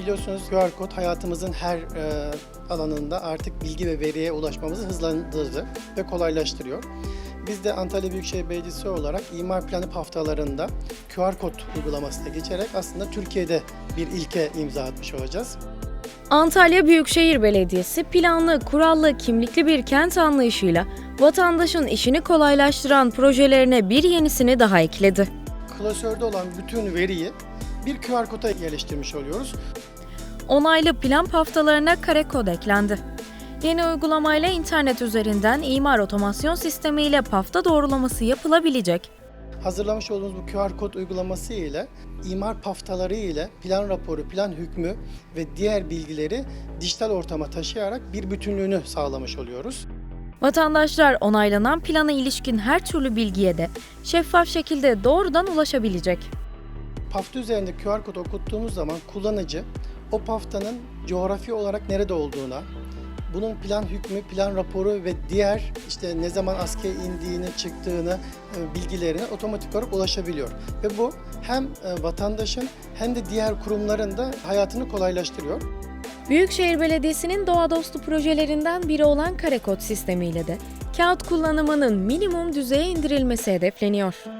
Biliyorsunuz QR kod hayatımızın her e, alanında artık bilgi ve veriye ulaşmamızı hızlandırdı ve kolaylaştırıyor. Biz de Antalya Büyükşehir Belediyesi olarak imar planı haftalarında QR kod uygulamasına geçerek aslında Türkiye'de bir ilke imza atmış olacağız. Antalya Büyükşehir Belediyesi planlı, kurallı, kimlikli bir kent anlayışıyla vatandaşın işini kolaylaştıran projelerine bir yenisini daha ekledi. Klasörde olan bütün veriyi bir QR koda yerleştirmiş oluyoruz. Onaylı plan haftalarına kare kod eklendi. Yeni uygulamayla internet üzerinden imar otomasyon sistemiyle pafta doğrulaması yapılabilecek. Hazırlamış olduğumuz bu QR kod uygulaması ile imar paftaları ile plan raporu, plan hükmü ve diğer bilgileri dijital ortama taşıyarak bir bütünlüğünü sağlamış oluyoruz. Vatandaşlar onaylanan plana ilişkin her türlü bilgiye de şeffaf şekilde doğrudan ulaşabilecek. Pafta üzerinde QR kod okuttuğumuz zaman kullanıcı o paftanın coğrafi olarak nerede olduğuna, bunun plan hükmü, plan raporu ve diğer işte ne zaman askere indiğini, çıktığını e, bilgilerine otomatik olarak ulaşabiliyor. Ve bu hem e, vatandaşın hem de diğer kurumların da hayatını kolaylaştırıyor. Büyükşehir Belediyesi'nin doğa dostu projelerinden biri olan kare kod sistemiyle de kağıt kullanımının minimum düzeye indirilmesi hedefleniyor.